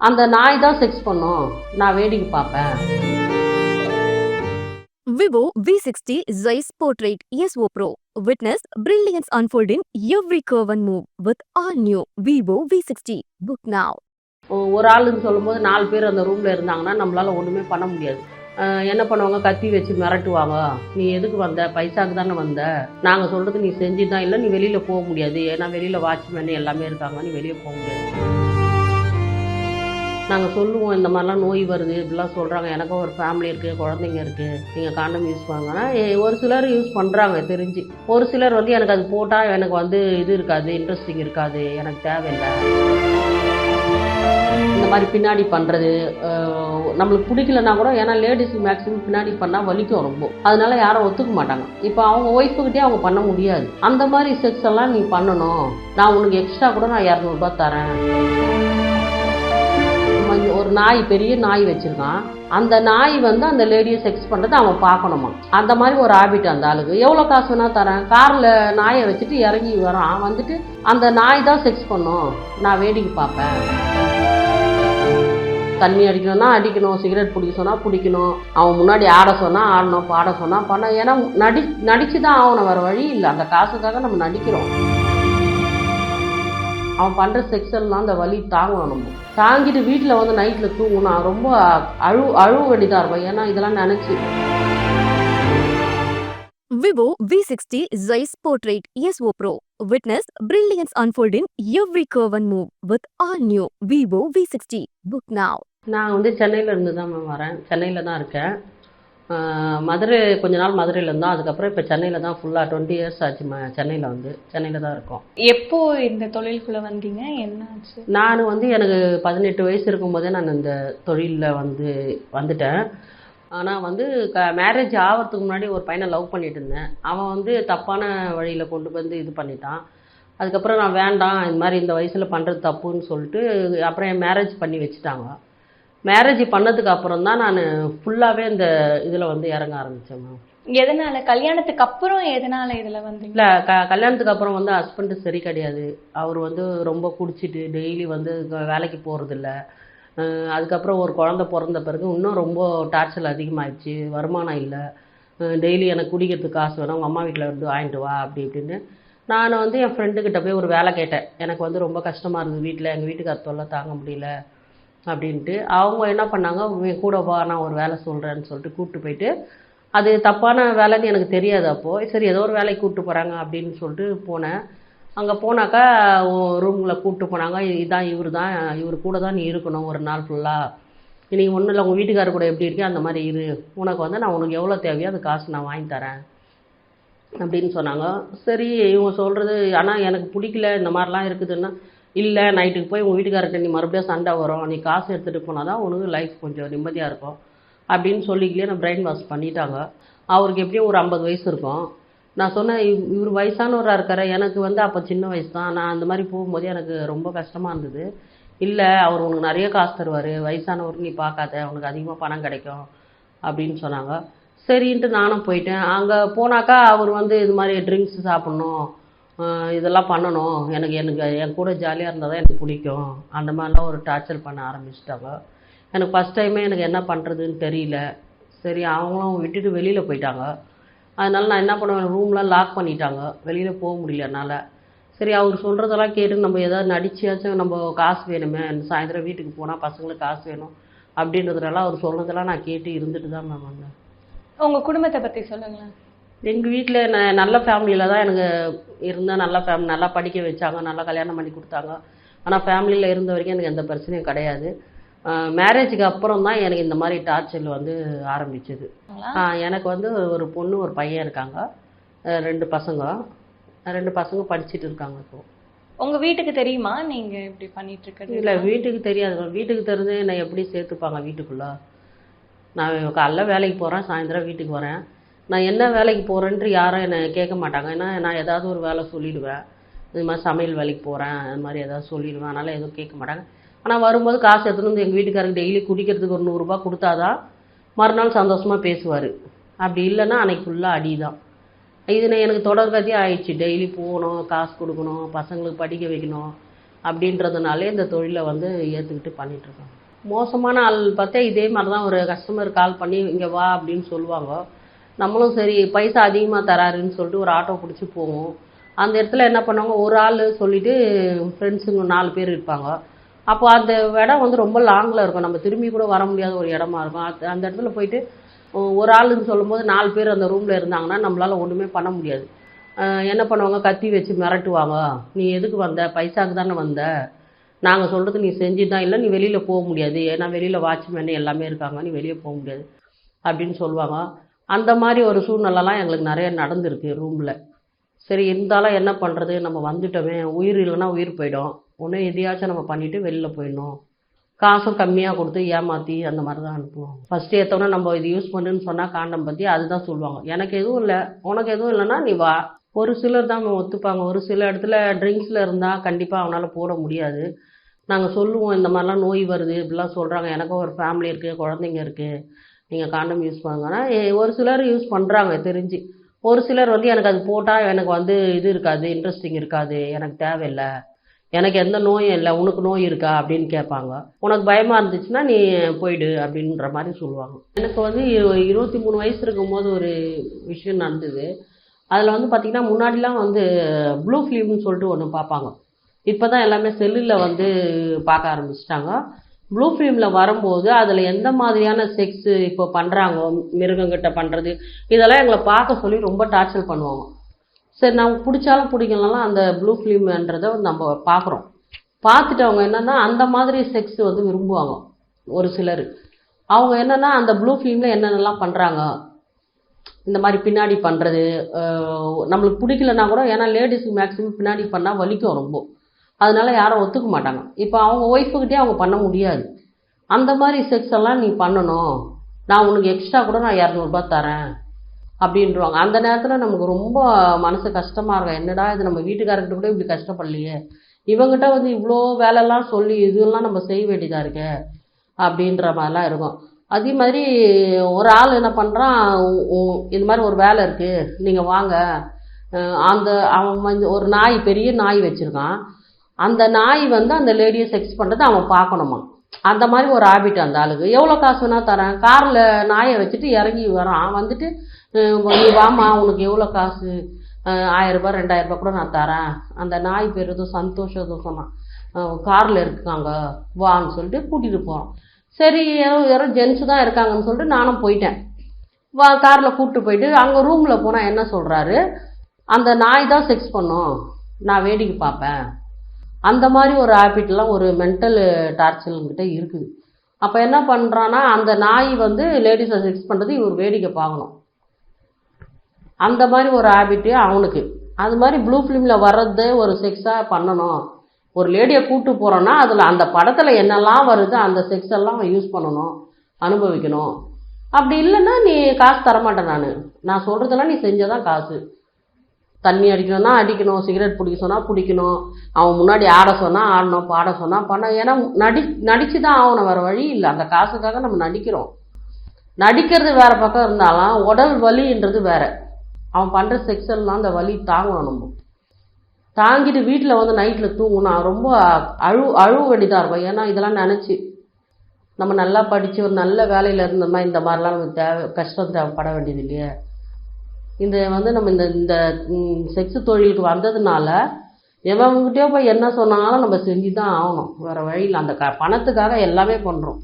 அந்த நாய் தான் செக்ஸ் பண்ணும். நான் வேடிக்கை பார்ப்பேன். Vivo V60 Zeiss Portrait ESO Pro. Witness brilliance unfold in every curve and move with all new Vivo V60. Book now. ஒ- ஒரு ஆளுன்னு சொல்லும்போது நாலு பேர் அந்த ரூமில் இருந்தாங்கன்னா நம்மளால ஒன்றுமே பண்ண முடியாது. என்ன பண்ணுவாங்க? கத்தி வச்சு மிரட்டுவாங்க. நீ எதுக்கு வந்த? பைசாக்கு தானே வந்த. நாங்கள் சொல்கிறது நீ செஞ்சு தான் இல்லை நீ வெளியில் போக முடியாது. ஏன்னா வெளியில் வாட்ச்மேன் எல்லாமே இருக்காங்க. நீ வெளியே போக முடியாது. நாங்கள் சொல்லுவோம் இந்த மாதிரிலாம் நோய் வருது இப்படிலாம் சொல்கிறாங்க எனக்கும் ஒரு ஃபேமிலி இருக்குது குழந்தைங்க இருக்குது நீங்கள் காண்டம் யூஸ் பண்ணுங்கன்னா ஒரு சிலர் யூஸ் பண்ணுறாங்க தெரிஞ்சு. ஒரு சிலர் வந்து எனக்கு அது போட்டால் எனக்கு வந்து இது இருக்காது இன்ட்ரெஸ்டிங் இருக்காது எனக்கு தேவையில்லை. இந்த மாதிரி பின்னாடி பண்ணுறது நம்மளுக்கு பிடிக்கலன்னா கூட ஏன்னா லேடிஸ் மேக்ஸிமம் பின்னாடி பண்ணால் வலிக்கும் ரொம்ப. அதனால யாரும் ஒத்துக்க மாட்டாங்க. இப்போ அவங்க ஒய்ஃபுக்கிட்டே அவங்க பண்ண முடியாது. அந்த மாதிரி செக்ஸ் எல்லாம் நீ பண்ணணும். நான் உனக்கு எக்ஸ்ட்ரா கூட நான் இரநூறுபா தரேன். அவன் ஒரு நாய் பெரிய நாய் வச்சிருக்கான். அந்த நாய் வந்து அந்த லேடியை செக்ஸ் பண்ணுறது அவன் பார்க்கணுமா? அந்த மாதிரி ஒரு ஹாபிட் அந்த ஆளுக்கு. எவ்வளோ காசு வேணால் தரேன். காரில் நாயை வச்சுட்டு இறங்கி வரான். வந்துட்டு அந்த நாய் தான் செக்ஸ் பண்ணும். நான் வேடிக்கை பார்ப்பேன். தண்ணி அடிக்கணும்னா அடிக்கணும். சிகரெட் பிடிக்க சொன்னால் பிடிக்கணும். அவன் முன்னாடி ஆட சொன்னால் ஆடணும். பாட சொன்னால் பண்ண ஏன்னா நடி நடிச்சு தான் ஆகணும். வேறு வழி இல்லை. அந்த காசுக்காக நம்ம நடிக்கிறோம். அவன் பண்ணுற செக்ஸல்லாம் அந்த வலி தாங்கணும் நம்ம தாங்கிட்டு வீட்டில் வந்து நைட்டில் தூங்கணும் ரொம்ப அழு அழுவ வேண்டியதாக இருக்கும் ஏன்னா இதெல்லாம் நினச்சி Vivo V60 Zeiss Portrait ESO Pro. Witness brilliance unfold in every curve and move with all new Vivo V60. Book now. நான் வந்து சென்னையில் இருந்து தான் மேம் வரேன் சென்னையில் தான் இருக்கேன் மதுரை கொஞ்ச நாள் மதுரையில் இருந்தோம். அதுக்கப்புறம் இப்போ சென்னையில் தான் ஃபுல்லாக டுவெண்ட்டி இயர்ஸ் ஆச்சு சென்னையில் வந்து. சென்னையில் தான் இருக்கோம். எப்போ இந்த தொழிலுக்குள்ள வந்தீங்க? என்ன ஆச்சு நான் வந்து எனக்கு பதினெட்டு வயசு இருக்கும்போதே நான் இந்த தொழிலில் வந்து வந்துட்டேன். ஆனால் வந்து க மேரேஜ் ஆகிறதுக்கு முன்னாடி ஒரு பையனை லவ் பண்ணிட்டு இருந்தேன். அவன் வந்து தப்பான வழியில் கொண்டு வந்து இது பண்ணிட்டான். அதுக்கப்புறம் நான் வேண்டாம் இந்த மாதிரி இந்த வயசில் பண்ணுறது தப்புன்னு சொல்லிட்டு அப்புறம் என் மேரேஜ் பண்ணி வச்சுட்டாங்க. மேரேஜ் பண்ணதுக்கு அப்புறம் தான் நான் ஃபுல்லாகவே இந்த இதில் வந்து இறங்க ஆரம்பித்தேன் மேம் எதனால? கல்யாணத்துக்கு அப்புறம் எதனால இதுல வந்தீங்க? இல்லை க கல்யாணத்துக்கு அப்புறம் வந்து ஹஸ்பண்டு சரி கிடையாது. அவர் வந்து ரொம்ப குடிச்சிட்டு டெய்லி வந்து வேலைக்கு போகிறதில்ல அதுக்கப்புறம் ஒரு குழந்த பிறந்த பிறகு இன்னும் ரொம்ப டார்ச்சர் அதிகமாகிடுச்சு வருமானம் இல்லை. டெய்லி எனக்கு குடிக்கிறதுக்கு காசு வேணும். உங்கள் அம்மா வீட்டில் இருந்து வாங்கிட்டு வா அப்படி இப்படின்னு நான் வந்து என் ஃப்ரெண்டுக்கிட்ட போய் ஒரு வேலை கேட்டேன். எனக்கு வந்து ரொம்ப கஷ்டமாக இருந்தது வீட்டில் எங்கள் வீட்டுக்கார தொல்லை தாங்க முடியல. அப்படின்ட்டு அவங்க என்ன பண்ணாங்க கூட வா நான் ஒரு வேலை சொல்கிறேன்னு சொல்லிட்டு கூப்பிட்டு போயிட்டு அது தப்பான வேலைன்னு எனக்கு தெரியாது அப்போது சரி ஏதோ ஒரு வேலைக்கு கூப்பிட்டு போகிறாங்க அப்படின்னு சொல்லிட்டு போனேன். அங்கே போனாக்கா ரூமில் கூப்பிட்டு போனாங்க. இதான் இவர் தான் இவர் கூட தான் நீ இருக்கணும் ஒரு நாள் ஃபுல்லாக நீ ஒன்றும் இல்லை உங்கள் வீட்டுக்காரர் கூட எப்படி இருக்கே அந்த மாதிரி இரு. உனக்கு வந்து நான் உனக்கு எவ்வளோ தேவையோ அது காசு நான் வாங்கி தரேன். அப்படின்னு சொன்னாங்க. சரி இவங்க சொல்கிறது ஆனால் எனக்கு பிடிக்கல இந்த மாதிரிலாம் இருக்குதுன்னா இல்லை நைட்டுக்கு போய் உங்கள் வீட்டுக்காரர்கிட்ட நீ மறுபடியும் சண்டை வரும் நீ காசு எடுத்துகிட்டு போனால் தான் உனக்கு லைஃப் கொஞ்சம் நிம்மதியாக இருக்கும் அப்படின்னு சொல்லிக்கிலே நான் பிரெயின் வாஷ் பண்ணிட்டாங்க. அவருக்கு எப்படியும் ஒரு ஐம்பது வயசு இருக்கும். நான் சொன்னேன் இவ்- இவர் வயசானவராக இருக்கார் எனக்கு வந்து அப்போ சின்ன வயசு தான் நான் அந்த மாதிரி போகும்போது எனக்கு ரொம்ப கஷ்டமாக இருந்தது. இல்லை அவர் உனக்கு நிறைய காசு தருவார் வயசானவர் நீ பார்க்காத உனக்கு அதிகமாக பணம் கிடைக்கும் அப்படின்னு சொன்னாங்க. சரின்ட்டு நானும் போயிட்டேன். அங்கே போனாக்கா அவர் வந்து இது மாதிரி ட்ரிங்க்ஸ் சாப்பிட்ணும் இதெல்லாம் பண்ணணும். எனக்கு எனக்கு என் கூட ஜாலியாக இருந்தால் தான் எனக்கு பிடிக்கும். அந்த மாதிரிலாம் ஒரு டார்ச்சர் பண்ண ஆரம்பிச்சிட்டாங்க. எனக்கு ஃபஸ்ட் டைமே எனக்கு என்ன பண்ணுறதுன்னு தெரியல. சரி அவங்களும் விட்டுட்டு வெளியில் போயிட்டாங்க. அதனால் நான் என்ன பண்ணுவேன் ரூம்லாம் லாக் பண்ணிட்டாங்க. வெளியில் போக முடியல என்னால். சரி அவர் சொல்கிறதெல்லாம் கேட்டு நம்ம ஏதாவது நடிச்சியாச்சும் நம்ம காசு வேணுமே சாயந்தரம் வீட்டுக்கு போனால் பசங்களுக்கு காசு வேணும் அப்படின்றதுனால அவர் சொன்னதெல்லாம் நான் கேட்டு இருந்துட்டு தான் மேம் வந்தேன். உங்கள் குடும்பத்தை பற்றி சொல்லுங்களேன். எங்கள் வீட்டில் நான் நல்ல ஃபேமிலியில் தான் எனக்கு இருந்தேன் நல்ல ஃபேமிலி நல்லா படிக்க வச்சாங்க நல்லா கல்யாணம் பண்ணி கொடுத்தாங்க. ஆனால் ஃபேமிலியில் இருந்த வரைக்கும் எனக்கு எந்த பிரச்சனையும் கிடையாது. மேரேஜுக்கு அப்புறம் தான் எனக்கு இந்த மாதிரி டார்ச்சர் வந்து ஆரம்பிச்சது. எனக்கு வந்து ஒரு பொண்ணு ஒரு பையன் இருக்காங்க. ரெண்டு பசங்க. ரெண்டு பசங்க படிச்சுட்டு இருக்காங்க இப்போ. உங்க வீட்டுக்கு தெரியுமா? நீங்க இப்படி பண்ணிட்டு இருக்கிறது இல்லை வீட்டுக்கு தெரியாது. வீட்டுக்கு தெரிஞ்சு என்னை எப்படி சேர்த்துப்பாங்க வீட்டுக்குள்ள? நான் காலைல வேலைக்கு போகிறேன் சாயந்தரம் வீட்டுக்கு வரேன். நான் என்ன வேலைக்கு போகிறேன்ட்டு யாரும் என்னை கேட்க மாட்டாங்க. ஏன்னா நான் ஏதாவது ஒரு வேலை சொல்லிடுவேன். இது மாதிரி சமையல் வேலைக்கு போகிறேன் அது மாதிரி ஏதாவது சொல்லிடுவேன். அதனால் எதுவும் கேட்க மாட்டாங்க. ஆனால் வரும்போது காசு எடுத்துன்னு வந்து எங்கள் வீட்டுக்காரருக்கு டெய்லி குடிக்கிறதுக்கு ஒரு நூறுரூபா கொடுத்தாதான் மறுநாள் சந்தோஷமாக பேசுவார். அப்படி இல்லைன்னா அன்னைக்கு ஃபுல்லாக அடி தான் இது நான் எனக்கு தொடர்கதியாக ஆயிடுச்சு. டெய்லி போகணும் காசு கொடுக்கணும் பசங்களுக்கு படிக்க வைக்கணும் அப்படின்றதுனாலே இந்த தொழிலை வந்து ஏற்றுக்கிட்டு பண்ணிகிட்ருக்கோம் மோசமான ஆள் பார்த்தா இதே மாதிரி தான் ஒரு கஸ்டமர் கால் பண்ணி இங்கே வா அப்படின்னு சொல்லுவாங்க. நம்மளும் சரி பைசா அதிகமாக தராருன்னு சொல்லிட்டு ஒரு ஆட்டோ பிடிச்சி போவோம். அந்த இடத்துல என்ன பண்ணுவாங்க ஒரு ஆள் சொல்லிவிட்டு ஃப்ரெண்ட்ஸுங்க நாலு பேர் இருப்பாங்க. அப்போ அந்த இடம் வந்து ரொம்ப லாங்கில் இருக்கும். நம்ம திரும்பி கூட வர முடியாத ஒரு இடமா இருக்கும். அது அந்த இடத்துல போயிட்டு ஒரு ஆளுன்னு சொல்லும்போது நாலு பேர் அந்த ரூமில் இருந்தாங்கன்னா நம்மளால் ஒன்றுமே பண்ண முடியாது. என்ன பண்ணுவாங்க கத்தி வச்சு மிரட்டுவாங்க. நீ எதுக்கு வந்த? பைசாக்கு தானே வந்த. நாங்கள் சொல்கிறது நீ செஞ்சு தான். இல்லை நீ வெளியில் போக முடியாது. ஏன்னா வெளியில் வாட்ச்மேன் எல்லாமே இருக்காங்க. நீ வெளியே போக முடியாது. அப்படின்னு சொல்லுவாங்க. அந்த மாதிரி ஒரு சூழ்நிலைலாம் எங்களுக்கு நிறைய நடந்திருக்கு ரூமில் சரி இருந்தாலும் என்ன பண்ணுறது நம்ம வந்துட்டோமே. உயிர் இல்லைன்னா உயிர் போயிடும். ஒன்று எதையாச்சும் நம்ம பண்ணிவிட்டு வெளியில் போயிடணும். காசும் கம்மியாக கொடுத்து ஏமாற்றி அந்த மாதிரி தான் அனுப்புவோம். ஃபஸ்ட்டு ஏற்றோன்னே நம்ம இது யூஸ் பண்ணுன்னு சொன்னால் காண்டம் பற்றி அதுதான் சொல்லுவாங்க. எனக்கு எதுவும் இல்லை. உனக்கு எதுவும் இல்லைன்னா நீ வா. ஒரு சிலர் தான் ஒத்துப்பாங்க. ஒரு சில இடத்துல ட்ரிங்க்ஸில் இருந்தால் கண்டிப்பாக அவனால் போட முடியாது. நாங்கள் சொல்லுவோம் இந்த மாதிரிலாம் நோய் வருது இப்படிலாம் சொல்கிறாங்க எனக்கும் ஒரு ஃபேமிலி இருக்குது குழந்தைங்க இருக்குது நீங்கள் காண்டம் யூஸ் பண்ணுங்கன்னா ஒரு சிலர் யூஸ் பண்ணுறாங்க தெரிஞ்சு. ஒரு சிலர் வந்து எனக்கு அது போட்டால் எனக்கு வந்து இது இருக்காது இன்ட்ரெஸ்டிங் இருக்காது எனக்கு தேவையில்லை. எனக்கு எந்த நோயும் இல்லை உனக்கு நோய் இருக்கா அப்படின்னு கேட்பாங்க. உனக்கு பயமாக இருந்துச்சுன்னா நீ போயிடு அப்படின்ற மாதிரி சொல்லுவாங்க. எனக்கு வந்து இருபத்தி மூணு வயசு இருக்கும்போது ஒரு விஷயம் நடந்தது. அதில் வந்து பார்த்திங்கன்னா முன்னாடிலாம் வந்து ப்ளூ ஃபிலிம்னு சொல்லிட்டு ஒன்று பார்ப்பாங்க. இப்போ தான் எல்லாமே செல்லில் வந்து பார்க்க ஆரம்பிச்சிட்டாங்க. ப்ளூ ஃபிலிமில் வரும்போது அதில் எந்த மாதிரியான செக்ஸ் இப்போ பண்ணுறாங்க மிருகங்கிட்ட பண்ணுறது இதெல்லாம் எங்களை பார்க்க சொல்லி ரொம்ப டார்ச்சர் பண்ணுவாங்க. சரி நமக்கு பிடிச்சாலும் பிடிக்கலாம் அந்த ப்ளூ ஃபிலிம்ன்றதை நம்ம பார்க்குறோம். பார்த்துட்டு அவங்க என்னென்னா அந்த மாதிரி செக்ஸ் வந்து விரும்புவாங்க ஒரு சிலர். அவங்க என்னென்னா அந்த ப்ளூ ஃபிலிமில் என்னென்னலாம் பண்ணுறாங்க இந்த மாதிரி பின்னாடி பண்ணுறது நம்மளுக்கு பிடிக்கலன்னா கூட ஏன்னா லேடிஸுக்கு மேக்ஸிமம் பின்னாடி பண்ணால் வலிக்கும் ரொம்ப. அதனால யாரும் ஒத்துக்க மாட்டாங்க. இப்போ அவங்க ஒய்ஃபுக்கிட்டே அவங்க பண்ண முடியாது. அந்த மாதிரி செக்ஸ் எல்லாம் நீ பண்ணணும். நான் உனக்கு எக்ஸ்ட்ரா கூட நான் இரநூறுபா தரேன். அப்படின்றவாங்க. அந்த நேரத்தில் நமக்கு ரொம்ப மனசு கஷ்டமாக இருக்கும். என்னடா இது நம்ம வீட்டுக்காரர்கிட்ட கூட இப்படி கஷ்டப்படலையே? இவங்ககிட்ட வந்து இவ்வளோ வேலைலாம் சொல்லி இதெல்லாம் நம்ம செய்ய வேண்டியதாக இருக்க? அப்படின்ற மாதிரிலாம் இருக்கும். அதே மாதிரி ஒரு ஆள் என்ன பண்ணுறான் இது மாதிரி ஒரு வேலை இருக்குது நீங்கள் வாங்க. அந்த அவன் வந்து ஒரு நாய் பெரிய நாய் வச்சுருக்கான். அந்த நாய் வந்து அந்த லேடியை செக்ஸ் பண்ணுறதை அவன் பார்க்கணுமா? அந்த மாதிரி ஒரு ஹாபிட் அந்த ஆளுக்கு. எவ்வளோ காசு வேணால் தரேன். காரில் நாயை வச்சுட்டு இறங்கி வரான். வந்துட்டு நீ வாமா உனக்கு எவ்வளோ காசு? ஆயிரரூபா ரெண்டாயிரரூபா கூட நான் தரேன். அந்த நாய் பேர் எதுவும் சந்தோஷம் சொன்னான். காரில் இருக்காங்க. வான்னு சொல்லிட்டு கூட்டிகிட்டு போகிறோம் சரி யாரோ யாரோ ஜென்ஸு தான் இருக்காங்கன்னு சொல்லிட்டு நானும் போயிட்டேன். வா காரில் கூப்பிட்டு போயிட்டு அங்கே ரூமில் போனால் என்ன சொல்கிறாரு அந்த நாய் தான் செக்ஸ் பண்ணும். நான் வேடிக்கை பார்ப்பேன். அந்த மாதிரி ஒரு ஹேபிட்லாம் ஒரு மென்டல் டார்ச்சர்கிட்ட இருக்குது. அப்போ என்ன பண்ணுறான்னா அந்த நாய் வந்து லேடிஸை செக்ஸ் பண்ணுறது இவர் வேடிக்கை பார்க்கணும். அந்த மாதிரி ஒரு ஹேபிட்டு அவனுக்கு. அது மாதிரி ப்ளூ ஃபிலிமில் வர்றது ஒரு செக்ஸாக பண்ணணும். ஒரு லேடியை கூப்பிட்டு போகிறோன்னா அதில் அந்த படத்தில் என்னெல்லாம் வருது அந்த செக்ஸ் எல்லாம் அவன் யூஸ் பண்ணணும் அனுபவிக்கணும். அப்படி இல்லைன்னா நீ காசு தரமாட்டேன் நான். நான் சொல்கிறதெல்லாம் நீ செஞ்சதான் காசு. தண்ணி அடிக்கணும்னா அடிக்கணும் சிகரெட் பிடிக்க சொன்னால் பிடிக்கணும். அவன் முன்னாடி ஆட சொன்னால் ஆடணும் பாட சொன்னால் பண்ண ஏன்னா நடி நடித்து தான் ஆகணும் வேறு வழி இல்லை. அந்த காசுக்காக நம்ம நடிக்கிறோம். நடிக்கிறது வேறு பக்கம் இருந்தாலும் உடல் வலின்றது வேற. அவன் பண்ணுற செக்ஸெல்லாம் அந்த வலி தாங்கணும் நம்ம. தாங்கிட்டு வீட்டில் வந்து நைட்டில் தூங்கணும் ரொம்ப அழு அழுவ வேண்டியதாக இருக்கும். ஏன்னா இதெல்லாம் நினச்சி நம்ம நல்லா படித்து ஒரு நல்ல வேலையில் இருந்தோம்னா இந்த மாதிரிலாம் நமக்கு தேவை கஷ்டம் தேவைப்பட வேண்டியது இல்லையே. இந்த வந்து நம்ம இந்த இந்த செக்ஸ் தொழிலுக்கு வந்ததுனால எவங்கிட்டயோ போய் என்ன சொன்னாலும் நம்ம செஞ்சு தான் ஆகணும். வேறு வழியில் அந்த க பணத்துக்காக எல்லாமே பண்ணுறோம்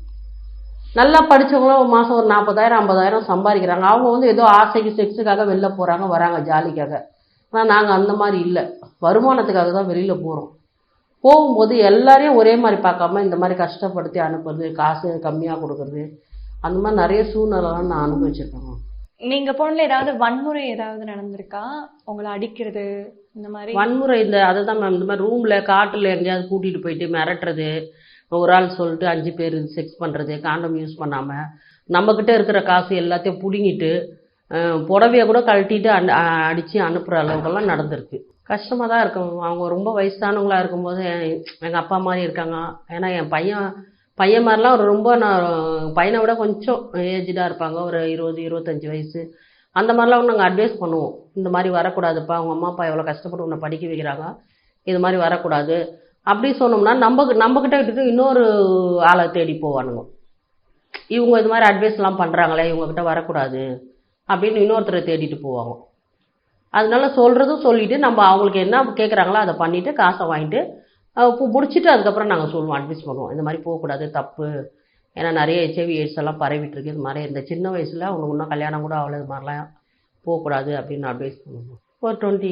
நல்லா படித்தவங்களும் மாதம் ஒரு நாற்பதாயிரம் ஐம்பதாயிரம் சம்பாதிக்கிறாங்க. அவங்க வந்து ஏதோ ஆசைக்கு செக்ஸுக்காக வெளில போகிறாங்க வராங்க ஜாலிக்காக. ஆனால் நாங்கள் அந்த மாதிரி இல்லை. வருமானத்துக்காக தான் வெளியில் போகிறோம் போகும்போது எல்லாரையும் ஒரே மாதிரி பார்க்காம இந்த மாதிரி கஷ்டப்படுத்தி அனுப்புறது காசு கம்மியாக கொடுக்குறது அந்த மாதிரி நிறைய சூழ்நிலைலாம் நான் அனுபவிச்சிருக்கேன். நீங்க போனதுல ஏதாவது வன்முறை ஏதாவது நடந்திருக்கா? உங்களை அடிக்கிறது இந்த மாதிரி? வன்முறை இந்த அதை தான் மேம் இந்த மாதிரி ரூமில் காட்டில் எங்கேயாவது கூட்டிகிட்டு போயிட்டு மிரட்டுறது ஒரு ஆள் சொல்லிட்டு அஞ்சு பேர் செக்ஸ் பண்ணுறது காண்டம் யூஸ் பண்ணாமல் நம்மக்கிட்ட இருக்கிற காசு எல்லாத்தையும் பிடுங்கிட்டு புடவைய கூட கழட்டிட்டு அன் அடித்து அனுப்புகிற அளவுக்கெல்லாம் நடந்திருக்கு. கஷ்டமாக தான் இருக்கும். அவங்க ரொம்ப வயசானவங்களா இருக்கும்போது எங்கள் அப்பா மாதிரி இருக்காங்க. ஏன்னா என் பையன் பையன் மாதிரிலாம் ஒரு ரொம்ப நான் பையனை விட கொஞ்சம் ஏஜ்டாக இருப்பாங்க. ஒரு இருபது இருபத்தஞ்சி வயசு. அந்த மாதிரிலாம் நாங்கள் அட்வைஸ் பண்ணுவோம். இந்த மாதிரி வரக்கூடாதுப்பா. அவங்க அம்மா அப்பா எவ்வளோ கஷ்டப்பட்டு உன்னை படிக்க வைக்கிறாங்க. இது மாதிரி வரக்கூடாது. அப்படி சொன்னோம்னா நம்ம நம்மக்கிட்ட விட்டுட்டு இன்னொரு ஆளை தேடி போவானுங்க. இவங்க இது மாதிரி அட்வைஸ்லாம் பண்ணுறாங்களே இவங்கக்கிட்ட வரக்கூடாது அப்படின்னு இன்னொருத்தரை தேடிட்டு போவாங்க. அதனால சொல்கிறதும் சொல்லிவிட்டு நம்ம அவங்களுக்கு என்ன கேட்குறாங்களோ அதை பண்ணிவிட்டு காசை வாங்கிட்டு இப்போ முடிச்சுட்டு அதுக்கப்புறம் நாங்கள் சொல்லுவோம் அட்வைஸ் பண்ணுவோம். இந்த மாதிரி போகக்கூடாது தப்பு. ஏன்னா நிறைய ஹெச்ஐவி எய்ட்ஸ் எல்லாம் பரவிட்டு இருக்கு இது மாதிரி இந்த சின்ன வயசில் அவங்க இன்னும் கல்யாணம் கூட அவ்வளோ இது மாதிரிலாம் போகக்கூடாது அப்படின்னு அட்வைஸ் பண்ணுவோம். ஒரு டுவெண்ட்டி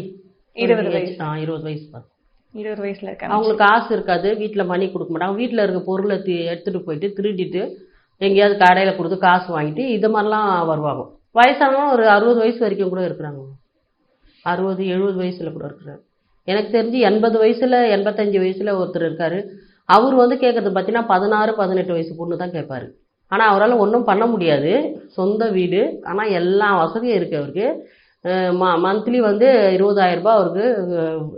இருபது வயசு. ஆ இருபது வயசு தான் இருபது வயசுல இருக்காங்க. அவங்களுக்கு காசு இருக்காது. வீட்டில் மணி கொடுக்க மாட்டாங்க. வீட்டில் இருக்க பொருளை எடுத்துகிட்டு போயிட்டு திருடிட்டு எங்கேயாவது கடையில் கொடுத்து காசு வாங்கிட்டு இது மாதிரிலாம் வருவாங்க. வயசானவங்க ஒரு அறுபது வயசு வரைக்கும் கூட இருக்கிறாங்க. அறுபது எழுபது வயசில் கூட இருக்கிறாரு எனக்கு தெரிஞ்சு எண்பது வயசில் எண்பத்தஞ்சு வயசில் ஒருத்தர் இருக்கார். அவர் வந்து கேட்குறது பார்த்தீங்கன்னா பதினாறு பதினெட்டு வயசு பொண்ணு தான் கேட்பாரு ஆனால் அவரால் ஒன்றும் பண்ண முடியாது. சொந்த வீடு. ஆனால் எல்லா வசதியும் இருக்குது அவருக்கு. ம மந்த்லி வந்து இருபதாயிரம் ரூபாய் அவருக்கு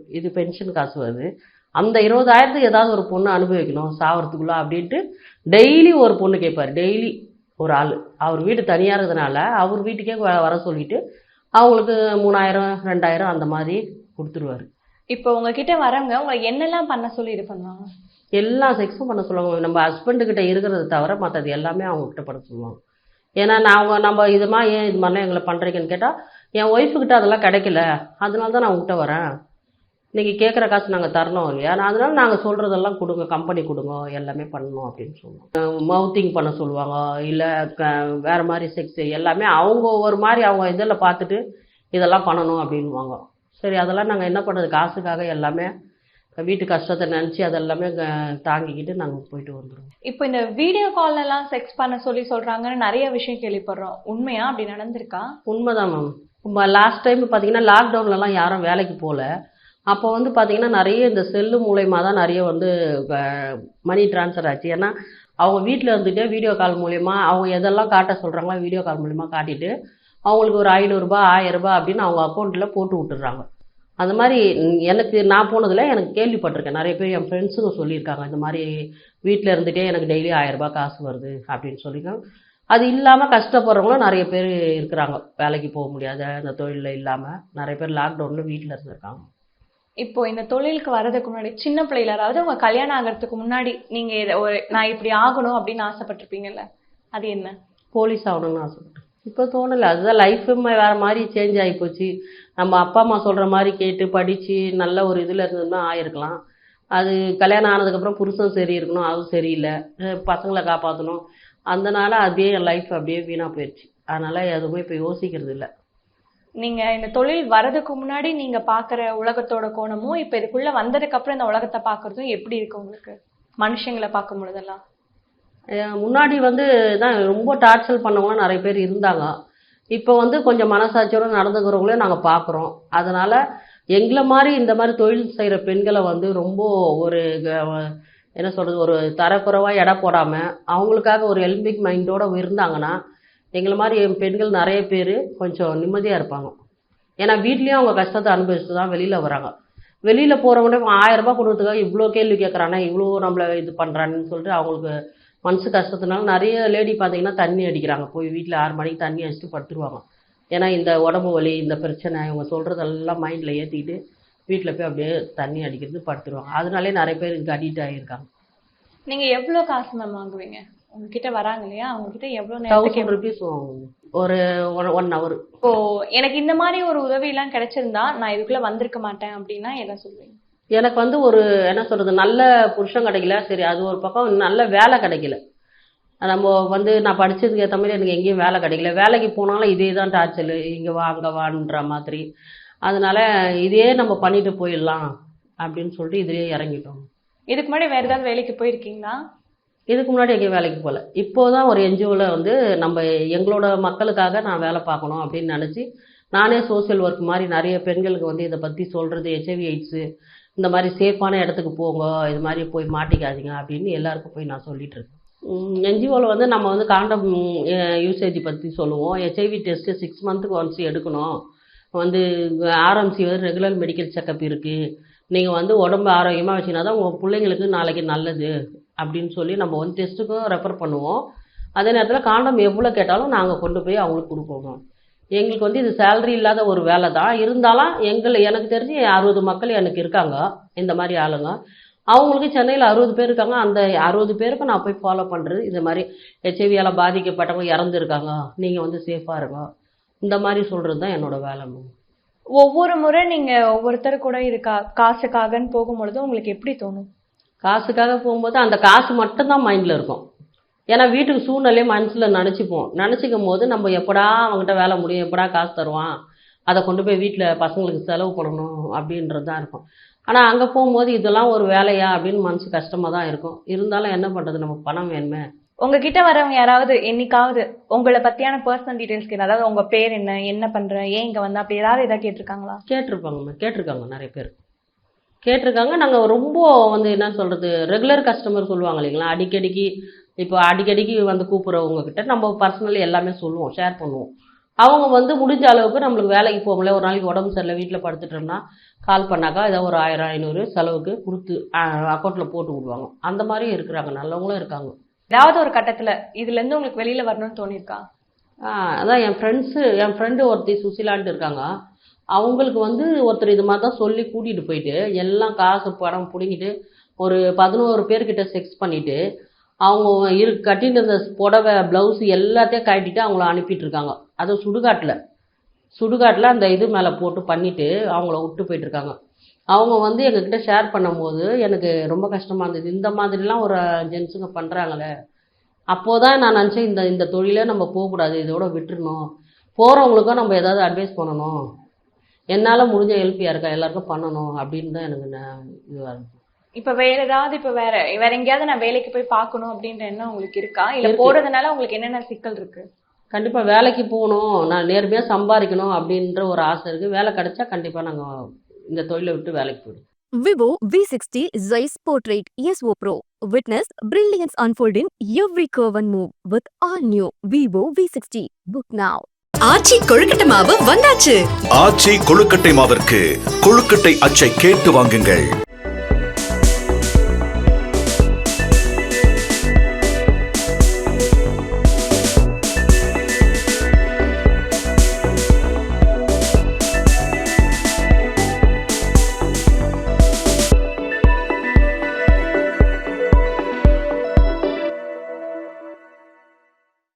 இது பென்ஷன் காசு வருது. அந்த இருபதாயிரத்துக்கு ஏதாவது ஒரு பொண்ணு அனுபவிக்கணும் சாவறதுக்குள்ள அப்படின்ட்டு டெய்லி ஒரு பொண்ணு கேட்பார் டெய்லி ஒரு ஆள். அவர் வீடு தனியாக இருக்கிறதுனால அவர் வீட்டுக்கே வ- வர சொல்லிட்டு அவங்களுக்கு மூணாயிரம் ரெண்டாயிரம் அந்த மாதிரி கொடுத்துருவாரு. இப்போ உங்ககிட்ட வரவங்க உங்களை என்னெல்லாம் பண்ண சொல்லி இது பண்ணுவாங்க? எல்லா செக்ஸும் பண்ண சொல்லுவாங்க. நம்ம ஹஸ்பண்டுக்கிட்ட இருக்கிறத தவிர மற்றது எல்லாமே அவங்கக்கிட்ட பண்ண சொல்லுவாங்க. ஏன்னா நான் அவங்க நம்ம இதுமா ஏன் இது மாதிரிலாம் எங்களை பண்ணுறீங்கன்னு கேட்டால் என் ஒய்ஃபுக்கிட்ட அதெல்லாம் கிடைக்கல. அதனால தான் நான் உங்ககிட்ட வரேன். நீங்கள் கேட்குற காசு நாங்கள் தரணும் இல்லையா? நான் அதனால நாங்கள் சொல்கிறதெல்லாம் கொடுங்க கம்பெனி கொடுங்க எல்லாமே பண்ணணும் அப்படின்னு சொல்லுவோம். மவுத்திங் பண்ண சொல்லுவாங்க இல்லை க வேறு மாதிரி செக்ஸ் எல்லாமே அவங்க ஒரு மாதிரி அவங்க இதில் பார்த்துட்டு இதெல்லாம் பண்ணணும் அப்படின்வாங்க சரி அதெல்லாம் நாங்கள் என்ன பண்ணுறது காசுக்காக எல்லாமே வீட்டு கஷ்டத்தை நினச்சி அதெல்லாமே தாங்கிக்கிட்டு நாங்கள் போயிட்டு வந்துடுவோம் இப்போ இந்த வீடியோ கால்ல எல்லாம் செக்ஸ் பண்ண சொல்லி சொல்றாங்கன்னு நிறைய விஷயம் கேள்விப்படுறோம். உண்மையா? அப்படி நடந்திருக்கா? உண்மைதான் மேம் இப்போ லாஸ்ட் டைம் பார்த்தீங்கன்னா லாக்டவுன்லலாம் யாரும் வேலைக்கு போகல அப்போ வந்து பார்த்தீங்கன்னா நிறைய இந்த செல்லு மூலயமா தான் நிறைய வந்து மணி ட்ரான்ஸ்ஃபர் ஆச்சு. ஏன்னா அவங்க வீட்டில் இருந்துகிட்டே வீடியோ கால் மூலயமா அவங்க எதெல்லாம் காட்ட சொல்கிறாங்களோ வீடியோ கால் மூலயமா காட்டிட்டு அவங்களுக்கு ஒரு ஐநூறுரூபா ஆயிரரூபா அப்படின்னு அவங்க அக்கௌண்ட்டில் போட்டு விட்டுறாங்க அந்த மாதிரி எனக்கு நான் போனதில் எனக்கு கேள்விப்பட்டிருக்கேன். நிறைய பேர் என் ஃப்ரெண்ட்ஸுங்க சொல்லியிருக்காங்க. இந்த மாதிரி வீட்டில் இருந்துகிட்டே எனக்கு டெய்லி ஆயிரரூபா காசு வருது அப்படின்னு சொல்லியிருக்காங்க. அது இல்லாமல் கஷ்டப்படுறவங்களும் நிறைய பேர் இருக்கிறாங்க. வேலைக்கு போக முடியாத அந்த தொழிலில் இல்லாமல் நிறைய பேர் லாக்டவுனில் வீட்டில் இருந்திருக்காங்க. இப்போ இந்த தொழிலுக்கு வர்றதுக்கு முன்னாடி சின்ன பிள்ளையில அதாவது உங்க கல்யாணம் ஆகிறதுக்கு முன்னாடி நீங்க ஒரு நான் இப்படி ஆகணும் அப்படின்னு ஆசைப்பட்டிருப்பீங்கல்ல? அது என்ன? போலீஸ் ஆகணும்னு ஆசைப்பட்டேன். இப்போ தோணலை. அதுதான் லைஃபுமே வேறு மாதிரி சேஞ்ச் ஆகி போச்சு. நம்ம அப்பா அம்மா சொல்கிற மாதிரி கேட்டு படித்து நல்ல ஒரு இதில் இருந்ததுன்னா ஆயிருக்கலாம். அது கல்யாணம் ஆனதுக்கப்புறம் புருஷன் சரி இருக்கணும் அதுவும் சரியில்லை. பசங்களை காப்பாற்றணும் அதனால அதே என் லைஃப் அப்படியே வீணாக போயிடுச்சு. அதனால் எதுவுமே இப்போ யோசிக்கிறது இல்லை. நீங்க இந்த தொழில் வரதுக்கு முன்னாடி நீங்க பாக்குற உலகத்தோட கோணமும் இப்ப இதுக்குள்ள வந்ததுக்கு அப்புறம் இந்த உலகத்தை பாக்குறதும் எப்படி இருக்கு உங்களுக்கு? மனுஷங்களை பார்க்கும் பொழுதெல்லாம். முன்னாடி வந்து தான் ரொம்ப டார்ச்சர் பண்ணவங்களாம் நிறைய பேர் இருந்தாங்க. இப்போ வந்து கொஞ்சம் மனசாட்சியோடு நடந்துக்கிறவங்களையும் நாங்கள் பார்க்குறோம். அதனால் எங்களை மாதிரி இந்த மாதிரி தொழில் செய்கிற பெண்களை வந்து ரொம்ப ஒரு க- என்ன சொல்கிறது ஒரு தரக்குறைவாக எடை போடாமல் அவங்களுக்காக ஒரு ஹெல்பிங் மைண்டோட இருந்தாங்கன்னா எங்களை மாதிரி என் பெண்கள் நிறைய பேர் கொஞ்சம் நிம்மதியாக இருப்பாங்க. ஏன்னா வீட்லேயும் அவங்க கஷ்டத்தை அனுபவிச்சுட்டு தான் வெளியில் வராங்க. வெளியில் போகிறவங்க ஆயிரம் ரூபாய் கொடுக்கறதுக்காக இவ்வளோ கேள்வி கேட்குறானே இவ்வளோ நம்மளை இது பண்ணுறான்னு சொல்லிட்டு அவங்களுக்கு மனசு கஷ்டத்தினால நிறைய லேடி பார்த்தீங்கன்னா தண்ணி அடிக்கிறாங்க. போய் வீட்டில் ஆறு மணிக்கு தண்ணி அடிச்சுட்டு படுத்துருவாங்க. ஏன்னா இந்த உடம்பு வலி இந்த பிரச்சனை இவங்க சொல்கிறதெல்லாம் மைண்டில் ஏற்றிக்கிட்டு வீட்டில் போய் அப்படியே தண்ணி அடிக்கிறது படுத்துருவாங்க. அதனாலே நிறைய பேர் இதுக்கு அடிக்ட் ஆகியிருக்காங்க நீங்க எவ்வளவு காசு மேம் வாங்குவீங்க? உங்ககிட்ட வராங்க இல்லையா? அவங்க கிட்ட எவ்வளவு நேரத்துக்கு தௌசண்ட் ருபீஸ் வாங்குவோம். ஒரு ஒன் ஹவர் இப்போ எனக்கு இந்த மாதிரி ஒரு உதவி எல்லாம் கிடைச்சிருந்தா நான் இதுக்குள்ள வந்திருக்க மாட்டேன் அப்படின்னா எதை சொல்லுவீங்க? எனக்கு வந்து ஒரு என்ன சொல்கிறது நல்ல புருஷன் கிடைக்கல. சரி அது ஒரு பக்கம் நல்ல வேலை கிடைக்கல. நம்ம வந்து நான் படிச்சதுக்கு ஏற்ற மாதிரி எனக்கு எங்கேயும் வேலை கிடைக்கல. வேலைக்கு போனாலும் இதே தான் டார்ச்சல் இங்கே வா அங்கே வான்ற மாதிரி. அதனால இதே நம்ம பண்ணிட்டு போயிடலாம் அப்படின்னு சொல்லிட்டு இதுலேயே இறங்கிட்டோம். இதுக்கு முன்னாடி வேற ஏதாவது வேலைக்கு போயிருக்கீங்களா? இதுக்கு முன்னாடி எங்கேயும் வேலைக்கு போகல. இப்போ தான் ஒரு என்ஜிஓவில் வந்து நம்ம எங்களோட மக்களுக்காக நான் வேலை பார்க்கணும் அப்படின்னு நினச்சி நானே சோஷியல் ஒர்க் மாதிரி நிறைய பெண்களுக்கு வந்து இதை பற்றி சொல்கிறது ஹெச்ஐவி எய்ட்ஸு இந்த மாதிரி சேஃபான இடத்துக்கு போங்க இது மாதிரி போய் மாட்டிக்காதீங்க அப்படின்னு எல்லாருக்கும் போய் நான் சொல்லிட்டு இருக்கேன். என்ஜிஓவில் வந்து நம்ம வந்து காண்டம் யூசேஜ் பற்றி சொல்லுவோம். ஹெச்ஐவி டெஸ்ட்டு சிக்ஸ் மந்த்துக்கு ஒன்ஸ் எடுக்கணும். வந்து ஆர்எம்சி வந்து ரெகுலர் மெடிக்கல் செக்கப் இருக்குது நீங்கள் வந்து உடம்பு ஆரோக்கியமாக வச்சிங்கன்னா தான் உங்கள் பிள்ளைங்களுக்கு நாளைக்கு நல்லது அப்படின்னு சொல்லி நம்ம வந்து டெஸ்ட்டுக்கும் ரெஃபர் பண்ணுவோம். அதே நேரத்தில் காண்டம் எவ்வளோ கேட்டாலும் நாங்கள் கொண்டு போய் அவங்களுக்கு கொடுப்போம். எங்களுக்கு வந்து இது சேலரி இல்லாத ஒரு வேலை தான். இருந்தாலும் எங்களை எனக்கு தெரிஞ்சு அறுபது மக்கள் எனக்கு இருக்காங்க இந்த மாதிரி ஆளுங்க. அவங்களுக்கு சென்னையில் அறுபது பேர் இருக்காங்க. அந்த அறுபது பேருக்கு நான் போய் ஃபாலோ பண்ணுறது இந்த மாதிரி ஹெச்ஐவியால் பாதிக்கப்பட்டவங்க இறந்துருக்காங்க. நீங்கள் வந்து சேஃபாக இருங்க. இந்த மாதிரி சொல்கிறது தான் என்னோட வேலை மேம் ஒவ்வொரு முறை நீங்க ஒவ்வொருத்தர் கூட இருக்கா காசுக்காகன்னு போகும்பொழுது உங்களுக்கு எப்படி தோணும்? காசுக்காக போகும்போது அந்த காசு மட்டும்தான் மைண்டில் இருக்கும். ஏன்னா வீட்டுக்கு சூழ்நிலையை மனசில் நினச்சிப்போம். நினச்சிக்கும் போது நம்ம எப்படா அவங்ககிட்ட வேலை முடியும் எப்படா காசு தருவான் அதை கொண்டு போய் வீட்டில் பசங்களுக்கு செலவு பண்ணணும் அப்படின்றது தான் இருக்கும். ஆனால் அங்கே போகும்போது இதெல்லாம் ஒரு வேலையா அப்படின்னு மனசு கஷ்டமாக தான் இருக்கும். இருந்தாலும் என்ன பண்ணுறது நமக்கு பணம் வேணுமே. உங்ககிட்ட வரவங்க யாராவது என்னைக்காவது உங்களை பத்தியான பர்சனல் டீடைல்ஸ் கேட்டு அதாவது உங்க பேர் என்ன என்ன பண்ற ஏன் இங்க வந்த அப்படி ஏதாவது ஏதாவது கேட்டிருக்காங்களா? கேட்டிருப்பாங்கம்மா. கேட்டிருக்காங்க நிறைய பேர். கேட்டிருக்காங்க. நாங்கள் ரொம்ப வந்து என்ன சொல்கிறது ரெகுலர் கஸ்டமர் சொல்லுவாங்க இல்லைங்களா? அடிக்கடிக்கு இப்போ அடிக்கடிக்கு வந்து கூப்பிட்றவங்க கிட்ட நம்ம பர்சனலி எல்லாமே சொல்லுவோம் ஷேர் பண்ணுவோம். அவங்க வந்து முடிஞ்ச அளவுக்கு நம்மளுக்கு வேலைக்கு போகல ஒரு நாளைக்கு உடம்பு சரியில்லை வீட்டில் படுத்துட்டோம்னா கால் பண்ணாக்கா ஏதோ ஒரு ஆயிரம் ஐநூறு செலவுக்கு கொடுத்து அக்கௌண்ட்டில் போட்டு விடுவாங்க. அந்த மாதிரியும் இருக்கிறாங்க நல்லவங்களும் இருக்காங்க. ஏதாவது ஒரு கட்டத்துல இதுல இருந்து உங்களுக்கு வெளியில வரணும்னு தோணிருக்கா? ஆ, அதான் என் ஃப்ரெண்ட்ஸு என் ஃப்ரெண்டு ஒருத்தி சுசிலான்ட்டு இருக்காங்க. அவங்களுக்கு வந்து ஒருத்தர் இது மாதிரி தான் சொல்லி கூட்டிகிட்டு போயிட்டு எல்லாம் காசு பணம் பிடுங்கிட்டு ஒரு பதினோரு பேர்கிட்ட செக்ஸ் பண்ணிட்டு அவங்க இரு கட்டிட்டு இருந்த புடவை ப்ளவுஸ் எல்லாத்தையும் கட்டிட்டு அவங்கள அனுப்பிட்டுருக்காங்க. அதுவும் சுடுகாட்டில். சுடுகாட்டில் அந்த இது மேலே போட்டு பண்ணிவிட்டு அவங்கள விட்டு போயிட்டுருக்காங்க. அவங்க வந்து எங்ககிட்ட ஷேர் பண்ணும்போது எனக்கு ரொம்ப கஷ்டமாக இருந்தது. இந்த மாதிரிலாம் ஒரு ஜென்ஸுங்க பண்ணுறாங்களே அப்போது தான் நான் நினச்சேன் இந்த இந்த தொழிலே நம்ம போகக்கூடாது. இதோட விட்டுறணும். போகிறவங்களுக்கும் நம்ம ஏதாவது அட்வைஸ் பண்ணணும். என்னால் முடிஞ்ச ஹெல்ப் யாருக்கா எல்லாருக்கும் பண்ணணும் அப்படின்னு தான் எனக்கு இதுவாக இருந்துச்சு. இப்ப வேற ஏதாவது இப்ப வேற வேற எங்கேயாவது நான் வேலைக்கு போய் பார்க்கணும் அப்படின்ற எண்ணம் உங்களுக்கு இருக்கா இல்ல இருக்கு. போறதுனால உங்களுக்கு என்னென்ன சிக்கல் இருக்கு கண்டிப்பாக வேலைக்கு போகணும் நான் நேர்மையாக சம்பாதிக்கணும் அப்படின்ற ஒரு ஆசை இருக்குது வேலை கிடைச்சா கண்டிப்பாக நாங்கள் இந்த தொழிலை விட்டு வேலைக்கு போயிடுவோம் Vivo V60 Zeiss Portrait ESO Pro. Witness brilliance unfold in every curve and move with all new Vivo V60. Book now. ஆச்சி கொழுக்கட்டை மாவு வந்தாச்சு ஆச்சி கொழுக்கட்டை மாவிற்கு கொழுக்கட்டை அச்சை கேட்டு வாங்குங்கள்